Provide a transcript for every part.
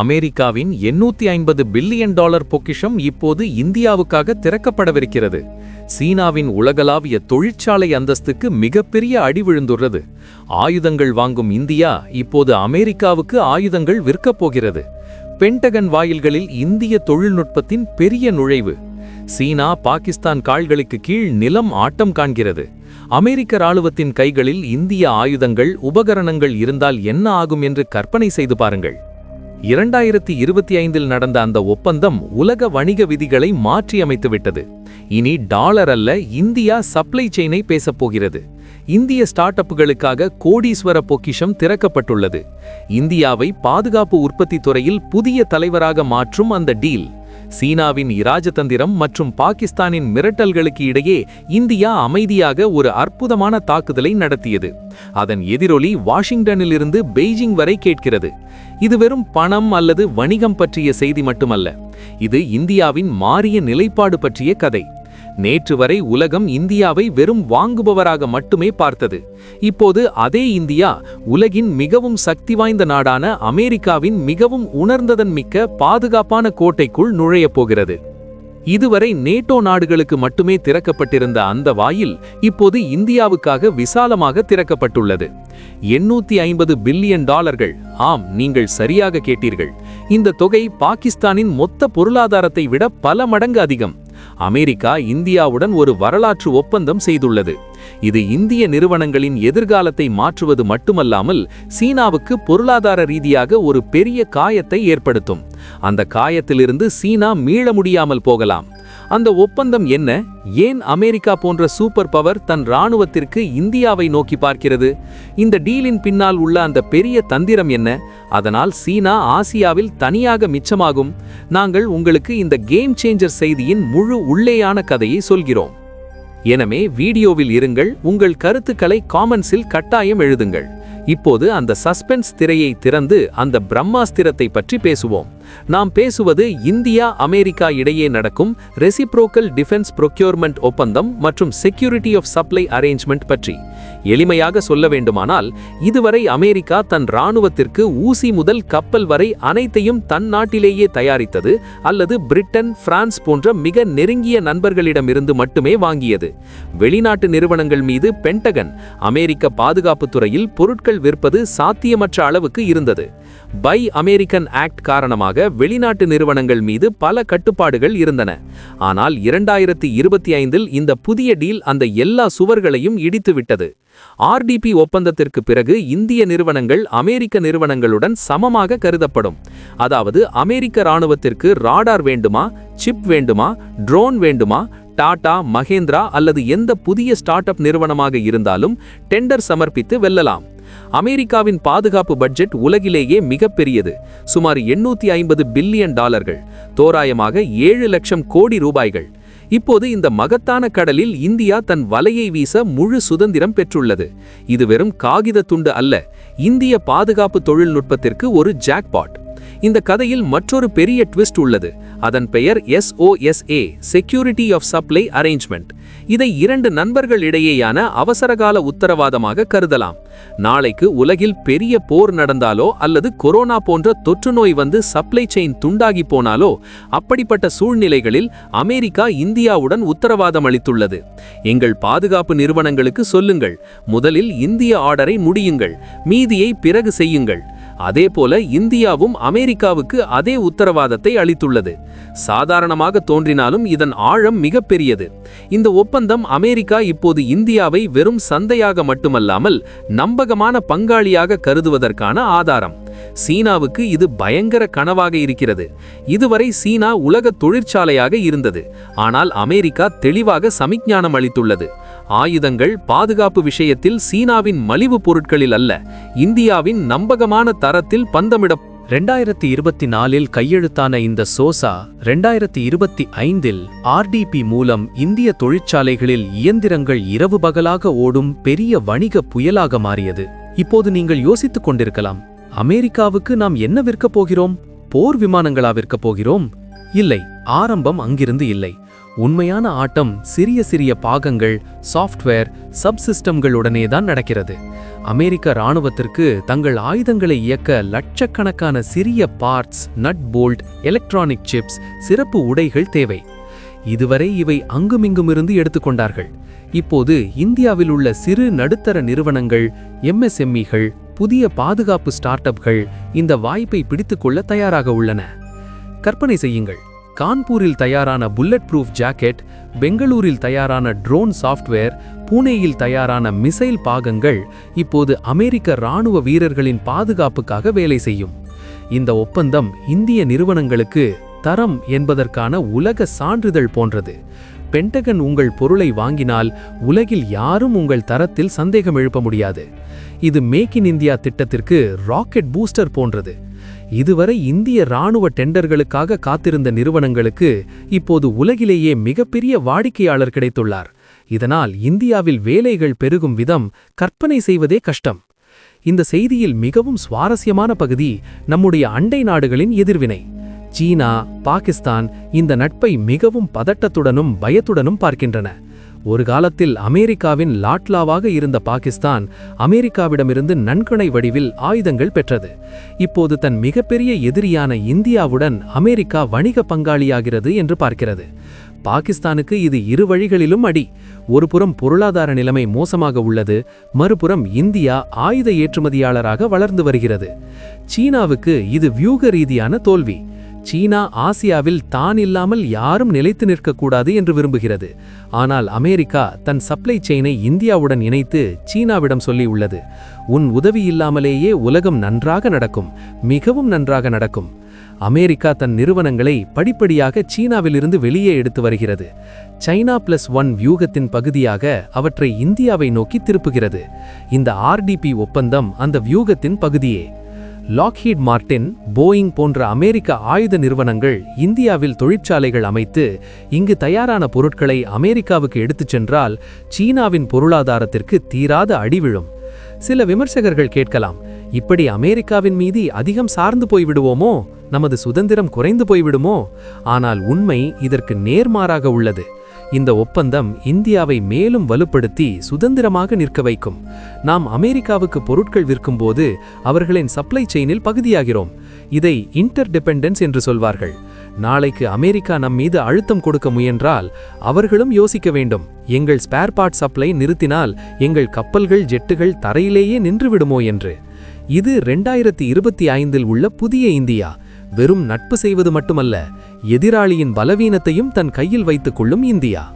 அமெரிக்காவின் எண்ணூத்தி ஐம்பது பில்லியன் டாலர் பொக்கிஷம் இப்போது இந்தியாவுக்காக திறக்கப்படவிருக்கிறது. சீனாவின் உலகளாவிய தொழிற்சாலை அந்தஸ்துக்கு மிகப்பெரிய அடி விழுந்துள்ளது. ஆயுதங்கள் வாங்கும் இந்தியா இப்போது அமெரிக்காவுக்கு ஆயுதங்கள் விற்கப் போகிறது. பென்டகன் வாயில்களில் இந்திய தொழில்நுட்பத்தின் பெரிய நுழைவு. சீனா பாகிஸ்தான் கால்களுக்கு கீழ் நிலம் ஆட்டம் காண்கிறது. அமெரிக்க ராணுவத்தின் கைகளில் இந்திய ஆயுதங்கள் உபகரணங்கள் இருந்தால் என்ன ஆகும் என்று கற்பனை செய்து பாருங்கள். இரண்டாயிரத்தி இருபத்தி ஐந்தில் நடந்த அந்த ஒப்பந்தம் உலக வணிக விதிகளை மாற்றியமைத்துவிட்டது. இனி டாலர் அல்ல இந்தியா சப்ளை செயினை பேசப் போகிறது. இந்திய ஸ்டார்ட் அப்புகளுக்காக கோடீஸ்வர பொக்கிஷம் திறக்கப்பட்டுள்ளது. இந்தியாவை பாதுகாப்பு உற்பத்தி துறையில் புதிய தலைவராக மாற்றும் அந்த டீல். சீனாவின் இராஜதந்திரம் மற்றும் பாகிஸ்தானின் மிரட்டல்களுக்கு இடையே இந்தியா அமைதியாக ஒரு அற்புதமான தாக்குதலை நடத்தியது. அதன் எதிரொலி வாஷிங்டனிலிருந்து பெய்ஜிங் வரை கேட்கிறது. இது வெறும் பணம் அல்லது வணிகம் பற்றிய செய்தி மட்டுமல்ல. இது இந்தியாவின் மாறிய நிலைப்பாடு பற்றிய கதை. நேற்று வரை உலகம் இந்தியாவை வெறும் வாங்குபவராக மட்டுமே பார்த்தது. இப்போது அதே இந்தியா உலகின் மிகவும் சக்தி வாய்ந்த நாடான அமெரிக்காவின் மிகவும் உணர்ந்ததன் மிக்க பாதுகாப்பான கோட்டைக்குள் நுழையப் போகிறது. இதுவரை நேட்டோ நாடுகளுக்கு மட்டுமே திறக்கப்பட்டிருந்த அந்த வாயில் இப்போது இந்தியாவுக்காக விசாலமாக திறக்கப்பட்டுள்ளது. எண்ணூத்தி ஐம்பது பில்லியன் டாலர்கள். ஆம் நீங்கள் சரியாக கேட்டீர்கள். இந்த தொகை பாகிஸ்தானின் மொத்த பொருளாதாரத்தை விட பல மடங்கு அதிகம். அமெரிக்கா இந்தியாவுடன் ஒரு வரலாற்று ஒப்பந்தம் செய்துள்ளது. இது இந்திய நிறுவனங்களின் எதிர்காலத்தை மாற்றுவது மட்டுமல்லாமல் சீனாவுக்கு பொருளாதார ரீதியாக ஒரு பெரிய காயத்தை ஏற்படுத்தும். அந்த காயத்திலிருந்து சீனா மீள முடியாமல் போகலாம். அந்த ஒப்பந்தம் என்ன? ஏன் அமெரிக்கா போன்ற சூப்பர் பவர் தன் ராணுவத்திற்கு இந்தியாவை நோக்கி பார்க்கிறது? இந்த டீலின் பின்னால் உள்ள அந்த பெரிய தந்திரம் என்ன? அதனால் சீனா ஆசியாவில் தனியாக மிச்சமாகும். நாங்கள் உங்களுக்கு இந்த கேம் சேஞ்சர் செய்தியின் முழு உள்ளேயான கதையை சொல்கிறோம். எனவே வீடியோவில் இருங்கள் உங்கள் கருத்துக்களை காமெண்ட்ஸில் கட்டாயம் எழுதுங்கள். இப்போது அந்த சஸ்பென்ஸ் திரையை திறந்து அந்த பிரம்மாஸ்திரத்தை பற்றி பேசுவோம். நாம் பேசுவது இந்தியா அமெரிக்கா இடையே நடக்கும் ரெசிப்ரோக்கல் டிஃபென்ஸ் ப்ரொக்யூர்மெண்ட் ஒப்பந்தம் மற்றும் செக்யூரிட்டி ஆஃப் சப்ளை அரேஞ்ச்மெண்ட் பற்றி. எளிமையாக சொல்ல வேண்டுமானால் இதுவரை அமெரிக்கா தன் இராணுவத்திற்கு ஊசி முதல் கப்பல் வரை அனைத்தையும் தன் நாட்டிலேயே தயாரித்தது அல்லது பிரிட்டன் பிரான்ஸ் போன்ற மிக நெருங்கிய நண்பர்களிடமிருந்து மட்டுமே வாங்கியது. வெளிநாட்டு நிறுவனங்கள் மீது பென்டகன் அமெரிக்க பாதுகாப்பு துறையில் பொருட்கள் விற்பது சாத்தியமற்ற அளவுக்கு இருந்தது. பை அமெரிக்கன் ஆக்ட் காரணமாக வெளிநாட்டு நிறுவனங்கள் மீது பல கட்டுப்பாடுகள் இருந்தன. ஆனால் இரண்டாயிரத்தி இருபத்தி ஐந்தில் இந்த புதிய டீல் அந்த எல்லா சுவர்களையும் இடித்துவிட்டது. ஆர்டிபி ஒப்பந்தத்திற்கு பிறகு இந்திய நிறுவனங்கள் அமெரிக்க நிறுவனங்களுடன் சமமாக கருதப்படும். அதாவது அமெரிக்க ராணுவத்திற்கு ராடார் வேண்டுமா சிப் வேண்டுமா ட்ரோன் வேண்டுமா டாடா மகேந்திரா அல்லது எந்த புதிய ஸ்டார்ட் அப் நிறுவனமாக இருந்தாலும் டெண்டர் சமர்ப்பித்து வெல்லலாம். அமெரிக்காவின் பாதுகாப்பு பட்ஜெட் உலகிலேயே மிகப்பெரியது. சுமார் எண்ணூத்தி ஐம்பது பில்லியன் டாலர்கள். தோராயமாக ஏழு லட்சம் கோடி ரூபாய்கள். இப்போது இந்த மகத்தான கடலில் இந்தியா தன் வலையை வீச முழு சுதந்திரம் பெற்றுள்ளது. இது வெறும் காகித துண்டு அல்ல இந்திய பாதுகாப்பு தொழில்நுட்பத்திற்கு ஒரு ஜாக்பாட் இந்த கதையில் மற்றொரு பெரிய ட்விஸ்ட் உள்ளது அதன் பெயர் SOSA security of supply arrangement இதை இரண்டு நண்பர்கள் இடையேயான அவசரகால உத்தரவாதமாக கருதலாம். நாளைக்கு உலகில் பெரிய போர் நடந்தாலோ அல்லது கொரோனா போன்ற தொற்று நோய் வந்து சப்ளை செயின் துண்டாகி போனாலோ அப்படிப்பட்ட சூழ்நிலைகளில் அமெரிக்கா இந்தியாவுடன் உத்தரவாதம் அளித்துள்ளது. எங்கள் பாதுகாப்பு நிறுவனங்களுக்கு சொல்லுங்கள். முதலில் இந்திய ஆர்டரை முடியுங்கள். மீதியை பிறகு செய்யுங்கள். அதேபோல இந்தியாவும் அமெரிக்காவுக்கு அதே உத்தரவாதத்தை அளித்துள்ளது. சாதாரணமாக தோன்றினாலும் இதன் ஆழம் மிகப்பெரியது. இந்த ஒப்பந்தம் அமெரிக்கா இப்போது இந்தியாவை வெறும் சந்தையாக மட்டுமல்லாமல் நம்பகமான பங்காளியாக கருதுவதற்கான ஆதாரம். சீனாவுக்கு இது பயங்கர கனவாக இருக்கிறது. இதுவரை சீனா உலக தொழிற்சாலையாக இருந்தது. ஆனால் அமெரிக்கா தெளிவாக சமிக்ஞானம் அளித்துள்ளது. ஆயுதங்கள் பாதுகாப்பு விஷயத்தில் சீனாவின் மலிவு பொருட்களில் அல்ல இந்தியாவின் நம்பகமான தரத்தில் பந்தமிட ரெண்டாயிரத்தி இருபத்தி நாலில் கையெழுத்தான இந்த சோசா ரெண்டாயிரத்தி இருபத்தி ஐந்தில் ஆர்டிபி மூலம் இந்திய தொழிற்சாலைகளில் இயந்திரங்கள் இரவு பகலாக ஓடும் பெரிய வணிக புயலாக மாறியது. இப்போது நீங்கள் யோசித்துக் கொண்டிருக்கலாம் அமெரிக்காவுக்கு நாம் என்ன விற்கப் போகிறோம்? போர் விமானங்களா விற்கப் போகிறோம்? இல்லை ஆரம்பம் அங்கிருந்து இல்லை. உண்மையான ஆட்டம் சிறிய சிறிய பாகங்கள் சாஃப்ட்வேர் சப்சிஸ்டம்களுடனே தான் நடக்கிறது. அமெரிக்க இராணுவத்திற்கு தங்கள் ஆயுதங்களை இயக்க லட்சக்கணக்கான சிறிய parts nut bolt electronic chips சிறப்பு உடைகள் தேவை. இதுவரை இவை அங்குமிங்குமிருந்து எடுத்துக்கொண்டார்கள் இப்போது இந்தியாவில் உள்ள சிறு நடுத்தர நிறுவனங்கள் எம்எஸ்எம்இகள் புதிய பாதுகாப்பு ஸ்டார்ட் அப்கள் இந்த வாய்ப்பை பிடித்துக்கொள்ள தயாராக உள்ளன. கற்பனை செய்யுங்கள். கான்பூரில் தயாரான புல்லட் ப்ரூஃப் ஜாக்கெட் பெங்களூரில் தயாரான ட்ரோன் சாஃப்ட்வேர் பூனேயில் தயாரான மிசைல் பாகங்கள் இப்போது அமெரிக்க இராணுவ வீரர்களின் பாதுகாப்புக்காக வேலை செய்யும். இந்த ஒப்பந்தம் இந்திய நிறுவனங்களுக்கு தரம் என்பதற்கான உலக சான்றிதழ் போன்றது. பென்டகன் உங்கள் பொருளை வாங்கினால் உலகில் யாரும் உங்கள் தரத்தில் சந்தேகம் எழுப்ப முடியாது. இது மேக் இன் இந்தியா திட்டத்திற்கு ராக்கெட் பூஸ்டர் போன்றது. இதுவரை இந்திய ராணுவ டெண்டர்களுக்காக காத்திருந்த நிறுவனங்களுக்கு இப்போது உலகிலேயே மிகப்பெரிய வாடிக்கையாளர் கிடைத்துள்ளார். இதனால் இந்தியாவில் வேலைகள் பெருகும் விதம் கற்பனை செய்வதே கஷ்டம். இந்த செய்தியில் மிகவும் சுவாரஸ்யமான பகுதி நம்முடைய அண்டை நாடுகளின் எதிர்வினை. சீனா பாகிஸ்தான் இந்த நட்பை மிகவும் பதட்டத்துடனும் பயத்துடனும் பார்க்கின்றன. ஒரு காலத்தில் அமெரிக்காவின் லாட்லாவாக இருந்த பாகிஸ்தான் அமெரிக்காவிடமிருந்து நன்கொடை வடிவில் ஆயுதங்கள் பெற்றது. இப்போது தன் மிகப்பெரிய எதிரியான இந்தியாவுடன் அமெரிக்கா வணிக பங்காளியாகிறது என்று பார்க்கிறது. பாகிஸ்தானுக்கு இது இரு வழிகளிலும் அடி. ஒருபுறம் பொருளாதார நிலைமை மோசமாக உள்ளது மறுபுறம் இந்தியா ஆயுத ஏற்றுமதியாளராக வளர்ந்து வருகிறது. சீனாவுக்கு இது வியூக ரீதியான தோல்வி. சீனா ஆசியாவில் தான் இல்லாமல் யாரும் நிலைத்து நிற்கக்கூடாது என்று விரும்புகிறது. ஆனால் அமெரிக்கா தன் சப்ளை செயினை இந்தியாவுடன் இணைத்து சீனாவிடம் சொல்லி உள்ளது உன் உதவி இல்லாமலேயே உலகம் நன்றாக நடக்கும் மிகவும் நன்றாக நடக்கும். அமெரிக்கா தன் நிறுவனங்களை படிப்படியாக சீனாவிலிருந்து வெளியே எடுத்து வருகிறது. சைனா பிளஸ் ஒன் வியூகத்தின் பகுதியாக அவற்றை இந்தியாவை நோக்கி திருப்புகிறது. இந்த ஆர்டிபி ஒப்பந்தம் அந்த வியூகத்தின் பகுதியே. லாக்ஹீட் மார்டின் போயிங் போன்ற அமெரிக்க ஆயுத நிறுவனங்கள் இந்தியாவில் தொழிற்சாலைகள் அமைத்து இங்கு தயாரான பொருட்களை அமெரிக்காவுக்கு எடுத்துச் சென்றால் சீனாவின் பொருளாதாரத்திற்கு தீராத அடி விழும். சில விமர்சகர்கள் கேட்கலாம் இப்படி அமெரிக்காவின் மீது அதிகம் சார்ந்து போய்விடுவோமோ நமது சுதந்திரம் குறைந்து போய்விடுமோ ஆனால் உண்மை இதற்கு நேர்மாறாக உள்ளது. இந்த ஒப்பந்தம் இந்தியாவை மேலும் வலுப்படுத்தி சுதந்திரமாக நிற்க வைக்கும். நாம் அமெரிக்காவுக்கு பொருட்கள் விற்கும்போது அவர்களின் சப்ளை செயினில் பகுதியாகிறோம். இதை இன்டர் டிபெண்டன்ஸ் என்று சொல்வார்கள். நாளைக்கு அமெரிக்கா நம் மீது அழுத்தம் கொடுக்க முயன்றால் அவர்களும் யோசிக்க வேண்டும். எங்கள் ஸ்பேர் பார்ட் சப்ளை நிறுத்தினால் எங்கள் கப்பல்கள் ஜெட்டுகள் தரையிலேயே நின்றுவிடுமோ என்று. இது ரெண்டாயிரத்தி இருபத்தி ஐந்தில் உள்ள புதிய இந்தியா. வெறும் நட்பு செய்வது மட்டுமல்ல எதிராளியின் பலவீனத்தையும் தன் கையில் வைத்துக் கொள்ளும் இந்தியா.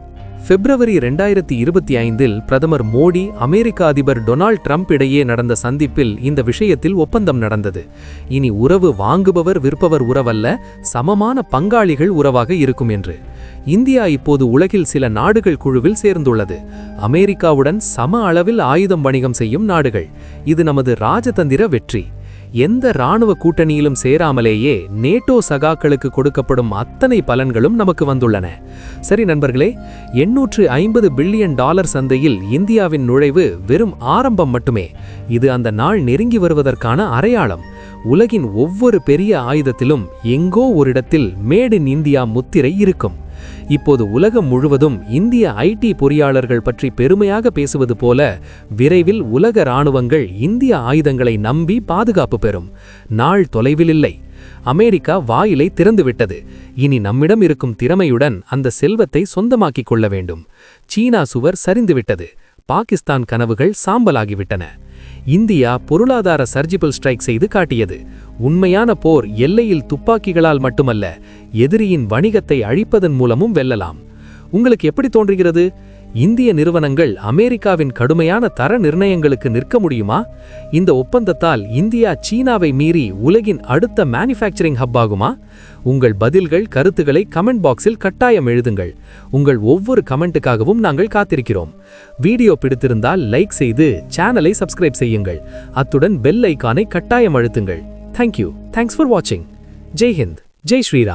பிப்ரவரி ரெண்டாயிரத்தி இருபத்தி ஐந்தில் பிரதமர் மோடி அமெரிக்க அதிபர் டொனால்ட் ட்ரம்ப் இடையே நடந்த சந்திப்பில் இந்த விஷயத்தில் ஒப்பந்தம் நடந்தது. இனி உறவு வாங்குபவர் விற்பவர் உறவல்ல சமமான பங்காளிகள் உறவாக இருக்கும் என்று. இந்தியா இப்போது உலகில் சில நாடுகள் குழுவில் சேர்ந்துள்ளது. அமெரிக்காவுடன் சம அளவில் ஆயுதம் வணிகம் செய்யும் நாடுகள். இது நமது ராஜதந்திர வெற்றி. எந்த இராணுவ கூட்டணியிலும் சேராமலேயே நேட்டோ சகாக்களுக்கு கொடுக்கப்படும் அத்தனை பலன்களும் நமக்கு வந்துள்ளன. சரி நண்பர்களே எண்ணூற்று ஐம்பது பில்லியன் டாலர் சந்தையில் இந்தியாவின் நுழைவு வெறும் ஆரம்பம் மட்டுமே. இது அந்த நாள் நெருங்கி வருவதற்கான அடையாளம். உலகின் ஒவ்வொரு பெரிய ஆயுதத்திலும் எங்கோ ஓரிடத்தில் மேட் இன் இந்தியா முத்திரை இருக்கும். இப்போது உலகம் முழுவதும் இந்திய ஐடி பொறியாளர்கள் பற்றி பெருமையாக பேசுவது போல விரைவில் உலக இராணுவங்கள் இந்திய ஆயுதங்களை நம்பி பாதுகாப்பு பெறும். நாள் தொலைவில் இல்லை. அமெரிக்கா வாயிலை திறந்துவிட்டது இனி நம்மிடம் இருக்கும் திறமையுடன் அந்த செல்வத்தை சொந்தமாக்கிக் கொள்ள வேண்டும். சீனா சுவர் சரிந்துவிட்டது பாகிஸ்தான் கனவுகள் சாம்பலாகிவிட்டன இந்தியா பொருளாதார சர்ஜிபல் ஸ்ட்ரைக் செய்து காட்டியது. உண்மையான போர் எல்லையில் துப்பாக்கிகளால் மட்டுமல்ல எதிரியின் வணிகத்தை அழிப்பதன் மூலமும் வெல்லலாம். உங்களுக்கு எப்படி தோன்றுகிறது? இந்திய நிறுவனங்கள் அமெரிக்காவின் கடுமையான தர நிர்ணயங்களுக்கு நிற்க முடியுமா? இந்த ஒப்பந்தத்தால் இந்தியா சீனாவை மீறி உலகின் அடுத்த மேனுஃபேக்சரிங் ஹப் ஆகுமா? உங்கள் பதில்கள் கருத்துக்களை கமெண்ட் பாக்ஸில் கட்டாயம் எழுதுங்கள். உங்கள் ஒவ்வொரு கமெண்ட்டுக்காகவும் நாங்கள் காத்திருக்கிறோம். வீடியோ பிடித்திருந்தால் லைக் செய்து சேனலை சப்ஸ்கிரைப் செய்யுங்கள். அத்துடன் பெல் ஐக்கானை கட்டாயம் அழுத்துங்கள். தேங்க்யூ தேங்க்ஸ் ஃபார் வாட்சிங் ஜெய் ஹிந்த் ஜெய் ஸ்ரீராம்